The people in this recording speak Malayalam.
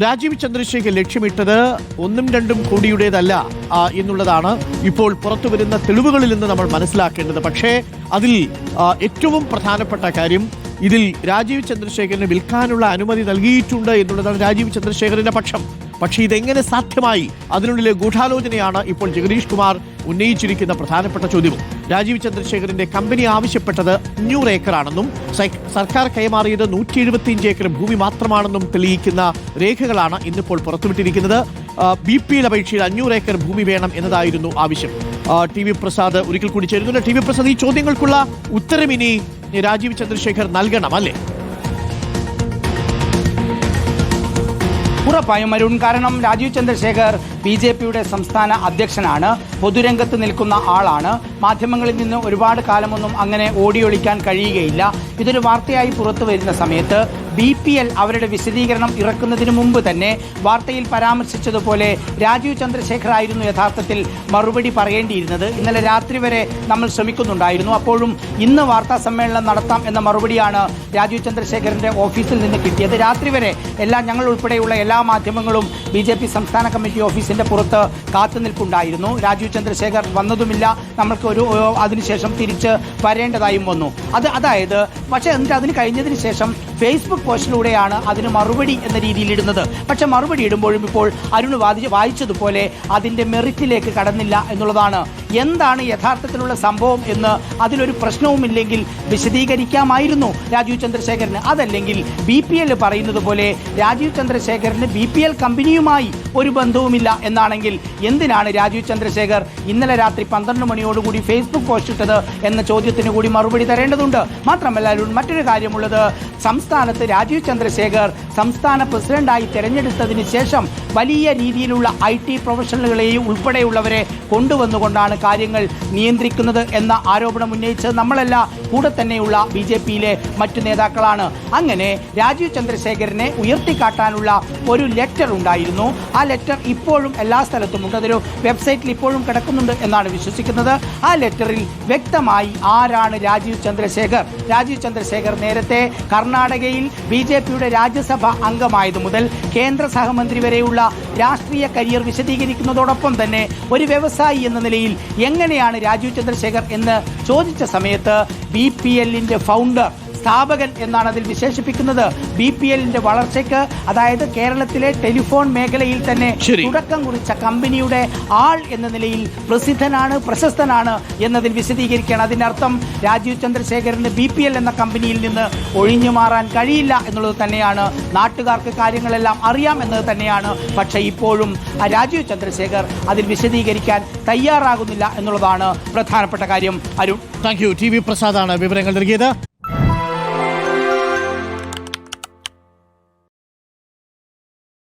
രാജീവ് ചന്ദ്രശേഖർ ലക്ഷ്യമിട്ടത് ഒന്നും രണ്ടും കോടിയുടേതല്ല എന്നുള്ളതാണ് ഇപ്പോൾ പുറത്തു വരുന്ന തെളിവുകളിൽ നിന്ന് നമ്മൾ മനസ്സിലാക്കേണ്ടത്. പക്ഷേ അതിൽ ഏറ്റവും പ്രധാനപ്പെട്ട കാര്യം ഇതിൽ രാജീവ് ചന്ദ്രശേഖരന് വിൽക്കാനുള്ള അനുമതി നൽകിയിട്ടുണ്ട് എന്നുള്ളതാണ് രാജീവ് ചന്ദ്രശേഖരന്റെ പക്ഷം. പക്ഷേ ഇതെങ്ങനെ സാധ്യമായി? അതിനുള്ളിലെ ഗൂഢാലോചനയാണ് ഇപ്പോൾ ജഗദീഷ് കുമാർ ഉന്നയിച്ചിരിക്കുന്ന പ്രധാനപ്പെട്ട ചോദ്യം രാജീവ് ചന്ദ്രശേഖരന്റെ കമ്പനി ആവശ്യപ്പെട്ടത് അഞ്ഞൂറ് ഏക്കറാണെന്നും സർക്കാർ കൈമാറിയത് നൂറ്റി എഴുപത്തിയഞ്ച് ഏക്കർ ഭൂമി മാത്രമാണെന്നും തെളിയിക്കുന്ന രേഖകളാണ് ഇന്നിപ്പോൾ പുറത്തുവിട്ടിരിക്കുന്നത്. ബി പി എൽ അപേക്ഷയിൽ അഞ്ഞൂറ് ഏക്കർ ഭൂമി വേണം എന്നതായിരുന്നു ആവശ്യം. ടി വി പ്രസാദ് ഒരിക്കൽ കൂടി ചേരുന്നുണ്ട്. ടി വി പ്രസാദ് ഈ ചോദ്യങ്ങൾക്കുള്ള ഉത്തരം ഇനി രാജീവ് ചന്ദ്രശേഖർ നൽകണം അല്ലേ? ഉറപ്പായും അരുൺ. കാരണം രാജീവ് ചന്ദ്രശേഖർ ബി ജെ പിയുടെ സംസ്ഥാന അധ്യക്ഷനാണ്. പൊതുരംഗത്ത് നിൽക്കുന്ന ആളാണ്. മാധ്യമങ്ങളിൽ നിന്ന് ഒരുപാട് കാലമൊന്നും അങ്ങനെ ഓടിയൊളിക്കാൻ കഴിയുകയില്ല. ഇതൊരു വാർത്തയായി പുറത്തു വരുന്ന സമയത്ത് ബി പി എൽ അവരുടെ വിശദീകരണം ഇറക്കുന്നതിന് മുമ്പ് തന്നെ വാർത്തയിൽ പരാമർശിച്ചതുപോലെ രാജീവ് ചന്ദ്രശേഖർ ആയിരുന്നു യഥാർത്ഥത്തിൽ മറുപടി പറയേണ്ടിയിരുന്നത്. ഇന്നലെ രാത്രി വരെ നമ്മൾ ശ്രമിക്കുന്നുണ്ടായിരുന്നു. അപ്പോഴും ഇന്ന് വാർത്താ സമ്മേളനം നടത്താം എന്ന മറുപടിയാണ് രാജീവ് ചന്ദ്രശേഖരന്റെ ഓഫീസിൽ നിന്ന് കിട്ടിയത്. രാത്രി വരെ എല്ലാ ഞങ്ങൾ ഉൾപ്പെടെയുള്ള എല്ലാ മാധ്യമങ്ങളും ബി ജെ പി സംസ്ഥാന കമ്മിറ്റി ഓഫീസിന്റെ പുറത്ത് കാത്തുനിൽപ്പുണ്ടായിരുന്നു രാജീവ് ചന്ദ്രശേഖർ വന്നതുമില്ല. നമ്മൾക്ക് ഒരു അതിനുശേഷം തിരിച്ച് വരേണ്ടതായും വന്നു. അത് അതായത് പക്ഷേ എന്നിട്ട് അതിന് കഴിഞ്ഞതിന് ശേഷം ഫേസ്ബുക്ക് പോസ്റ്റിലൂടെയാണ് അതിന് മറുപടി എന്ന രീതിയിൽ ഇടുന്നത്. പക്ഷെ മറുപടി ഇടുമ്പോഴും ഇപ്പോൾ അരുൺ വാദി വായിച്ചതുപോലെ അതിന്റെ മെറിറ്റിലേക്ക് കടന്നില്ല എന്നുള്ളതാണ് എന്താണ് യഥാർത്ഥത്തിലുള്ള സംഭവം എന്ന് അതിലൊരു പ്രശ്നവുമില്ലെങ്കിൽ വിശദീകരിക്കാമായിരുന്നു രാജീവ് ചന്ദ്രശേഖരന്. അതല്ലെങ്കിൽ ബി പി എൽ പറയുന്നത് പോലെ രാജീവ് ചന്ദ്രശേഖരന് ബി പി എൽ കമ്പനിയുമായി ഒരു ബന്ധവുമില്ല എന്നാണെങ്കിൽ എന്തിനാണ് രാജീവ് ചന്ദ്രശേഖർ ഇന്നലെ രാത്രി പന്ത്രണ്ട് മണിയോടുകൂടി ഫേസ്ബുക്ക് പോസ്റ്റ് ഇട്ടത് എന്ന ചോദ്യത്തിന് കൂടി മറുപടി തരേണ്ടതുണ്ട്. മാത്രമല്ല അരുൺ മറ്റൊരു കാര്യമുള്ളത് സംസ്ഥാനത്ത് രാജീവ് ചന്ദ്രശേഖർ സംസ്ഥാന പ്രസിഡന്റായി തെരഞ്ഞെടുത്തതിന് ശേഷം വലിയ രീതിയിലുള്ള ഐ ടി പ്രൊഫഷണലുകളെയും ഉൾപ്പെടെയുള്ളവരെ കൊണ്ടുവന്നുകൊണ്ടാണ് കാര്യങ്ങൾ നിയന്ത്രിക്കുന്നത് എന്ന ആരോപണം ഉന്നയിച്ചത് നമ്മളല്ല കൂടെ തന്നെയുള്ള ബി ജെ പിയിലെ മറ്റു നേതാക്കളാണ്. അങ്ങനെ രാജീവ് ചന്ദ്രശേഖരനെ ഉയർത്തിക്കാട്ടാനുള്ള ഒരു ലെറ്റർ ഉണ്ടായിരുന്നു. ആ ലെറ്റർ ഇപ്പോഴും എല്ലാ സ്ഥലത്തുമുണ്ട്. അതൊരു വെബ്സൈറ്റിൽ ഇപ്പോഴും കിടക്കുന്നുണ്ട് എന്നാണ് വിശ്വസിക്കുന്നത്. ആ ലെറ്ററിൽ വ്യക്തമായി ആരാണ് രാജീവ് ചന്ദ്രശേഖർ? രാജീവ് ചന്ദ്രശേഖർ നേരത്തെ കർണാടകയിൽ ബി ജെ പിയുടെ രാജ്യസഭ അംഗമായത് മുതൽ കേന്ദ്ര സഹമന്ത്രി വരെയുള്ള രാഷ്ട്രീയ കരിയർ വിശദീകരിക്കുന്നതോടൊപ്പം തന്നെ ഒരു വ്യവസായി എന്ന നിലയിൽ എങ്ങനെയാണ് രാജീവ് ചന്ദ്രശേഖർ എന്ന് ചോദിച്ച സമയത്ത് ബി പി എല്ലിന്റെ ഫൗണ്ടർ സ്ഥാപകൻ എന്നാണ് അതിൽ വിശേഷിപ്പിക്കുന്നത്. ബി പി എല്ലിന്റെ വളർച്ചയ്ക്ക് അതായത് കേരളത്തിലെ ടെലിഫോൺ മേഖലയിൽ തന്നെ തുടക്കം കുറിച്ച കമ്പനിയുടെ ആൾ എന്ന നിലയിൽ പ്രസിദ്ധനാണ് പ്രശസ്തനാണ് എന്നതിൽ വിശദീകരിക്കുകയാണ്. അതിനർത്ഥം രാജീവ് ചന്ദ്രശേഖരന് ബി പി എൽ എന്ന കമ്പനിയിൽ നിന്ന് ഒഴിഞ്ഞു മാറാൻ കഴിയില്ല എന്നുള്ളത് തന്നെയാണ്. നാട്ടുകാർക്ക് കാര്യങ്ങളെല്ലാം അറിയാം എന്നത് തന്നെയാണ്. പക്ഷേ ഇപ്പോഴും ആ രാജീവ് ചന്ദ്രശേഖർ അതിൽ വിശദീകരിക്കാൻ തയ്യാറാകുന്നില്ല എന്നുള്ളതാണ് പ്രധാനപ്പെട്ട കാര്യം. Arun. Thank you. T V പ്രസാദാണ് വിവരങ്ങൾ നൽകിയത്.